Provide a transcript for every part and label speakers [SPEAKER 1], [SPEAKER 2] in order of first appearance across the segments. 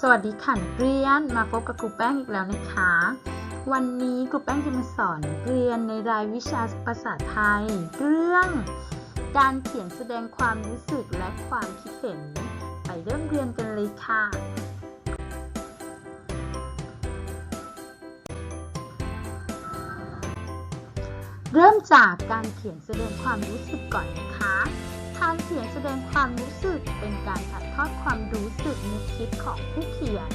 [SPEAKER 1] สวัสดีค่ะนักเรียนมาพบกับครูแป้งอีกแล้วนะคะ วันนี้ครูแป้งจะมาสอนนักเรียนในรายวิชาภาษาไทย เรื่อง การเขียนแสดงความรู้สึกและความคิดเห็น ไปเริ่มเรียนกันเลยค่ะ เริ่มจากการเขียนแสดงความรู้สึกก่อนนะคะ การเขียนแสดงความรู้สึกเป็นการถ่ายทอดความรู้สึกนึกคิดของผู้เขียน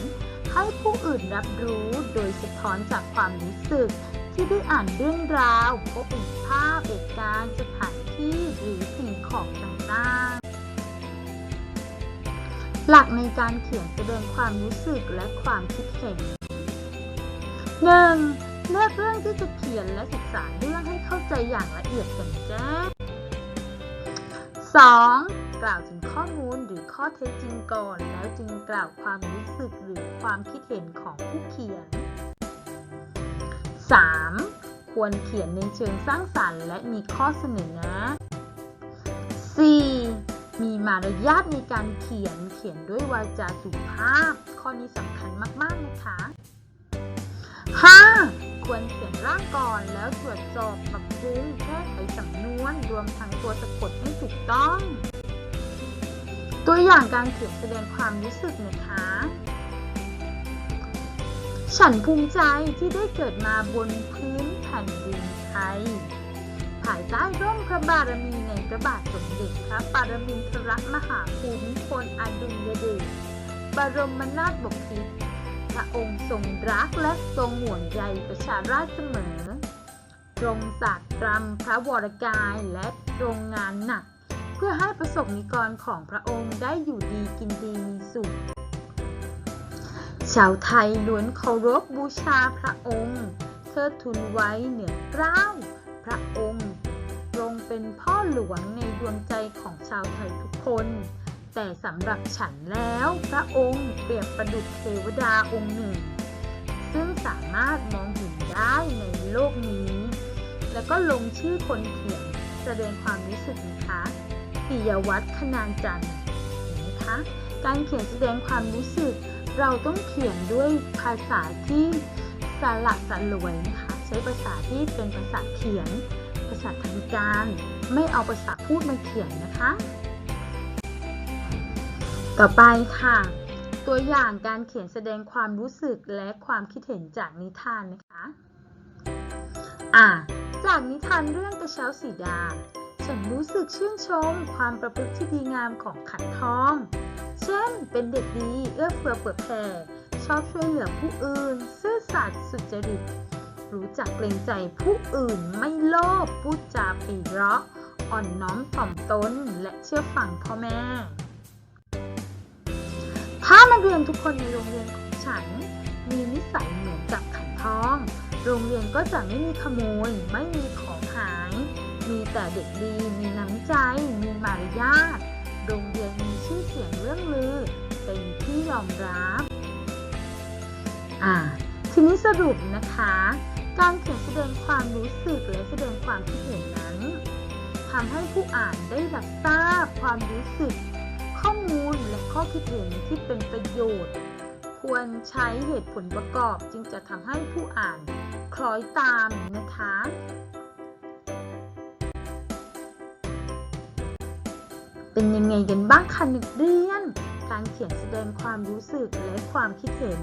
[SPEAKER 1] ให้ผู้อื่นรับรู้โดยสะท้อนจากความรู้สึก ที่ได้อ่านเรื่องราวพบเห็นภาพเหตุการณ์สถานที่หรือสิ่งของต่างๆ หลักในการเขียนแสดงความรู้สึกและความคิดเห็น 1. เลือกเรื่องที่จะเขียนและศึกษาเรื่องให้เข้าใจอย่างละเอียดแจ่มแจ้ง 2. กล่าวถึงข้อมูลหรือข้อเท็จจริงก่อน แล้วจึงกล่าวความรู้สึกหรือความคิดเห็นของผู้เขียน 3. ควรเขียนในเชิงสร้างสรรค์และมีข้อเสนอแนะ 4. มีมารยาทในการเขียนเขียนด้วยวาจาสุภาพ ข้อนี้สำคัญมาก ๆ นะคะ 5. ควรเขียนร่างก่อนแล้วตรวจสอบปรับปรุงแก้ไขสำนวนรวมทั้งตัวสะกดให้ถูกต้อง ตัวอย่างการเขียนแสดงความรู้สึกนะคะ ฉันภูมิใจที่ได้เกิดมาบนพื้นแผ่นดินไทยภายใต้ร่มพระบารมีในพระบาทสมเด็จพระปรมินทรมหาภูมิพลอดุลยเดชบรมนาถบพิตร ระองค์ทรงรักและทรงห่วงใยประชาราษฎร์เสมอตรงศาสตร์รรมพระวรกายและตรงงานหนัก เพื่อให้ประสบนิกรของพระองค์ได้อยู่ดีกินดีมีสุข ชาวไทยล้วนเคารพบูชาพระองค์เทิดทูนไว้เหนือเกล้าพระองค์ทรงเป็นพ่อหลวงในดวงใจของชาวไทยทุกคน แต่สำหรับฉันแล้วพระองค์เปรียบประดุจเทวดาองค์หนึ่ง ซึ่งสามารถมองเห็นได้ในโลกนี้ แล้วก็ลงชื่อคนเขียนแสดงความรู้สึกนะคะปิยวัฒน์คนานจันทร์เห็นไหมคะการเขียนแสดงความรู้สึก เราต้องเขียนด้วยภาษาที่สละสลวยนะคะใช้ภาษาที่เป็นภาษาเขียน ภาษาทางการ ไม่เอาภาษาพูดมาเขียนนะคะ ต่อไปค่ะ ตัวอย่างการเขียนแสดงความรู้สึกและความคิดเห็นจากนิทานนะคะอ่าจากนิทานเรื่องกระเช้าสีดา ฉันรู้สึกชื่นชมความประพฤติที่ดีงามของขันทอง เช่น เป็นเด็กดีเอื้อเฟื้อเผื่อแผ่ชอบช่วยเหลือผู้อื่น ซื่อสัตย์สุจริต รู้จักเกรงใจผู้อื่นไม่โลภพูดจาปรีเราะ อ่อนน้อมถ่อมตนและเชื่อฟังพ่อแม่ ถ้านักเรียนทุกคนในโรงเรียนของฉัน มีนิสัยเหมือนกับขันทอง โรงเรียนก็จะไม่มีขโมย ไม่มีของหาย มีแต่เด็กดี มีน้ำใจ มีมารยาท โรงเรียนมีชื่อเสียงเรื่องลือ เป็นที่ยอมรับ อ่า ทีนี้สรุปนะคะ การเขียนแสดงความรู้สึกและแสดงความคิดเห็นนั้นทำให้ผู้อ่านได้รับทราบความรู้สึก ข้อมูลและข้อคิดเห็นที่เป็นประโยชน์ ควรใช้เหตุผลประกอบจึงจะทำให้ผู้อ่านคล้อยตามนะคะ เป็นยังไงกันบ้างคะนักเรียน การเขียนแสดงความรู้สึกและความคิดเห็น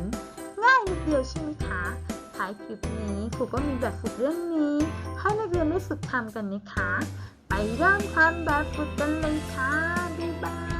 [SPEAKER 1] ง่ายนิดเดียวใช่ไหมคะท้ายคลิปนี้ครูก็มีแบบฝึกเรื่องนี้ ให้นักเรียนได้ฝึกทำกันนะคะ ไปเริ่มทำแบบฝึกกันเลยค่ะ บ๊ายบาย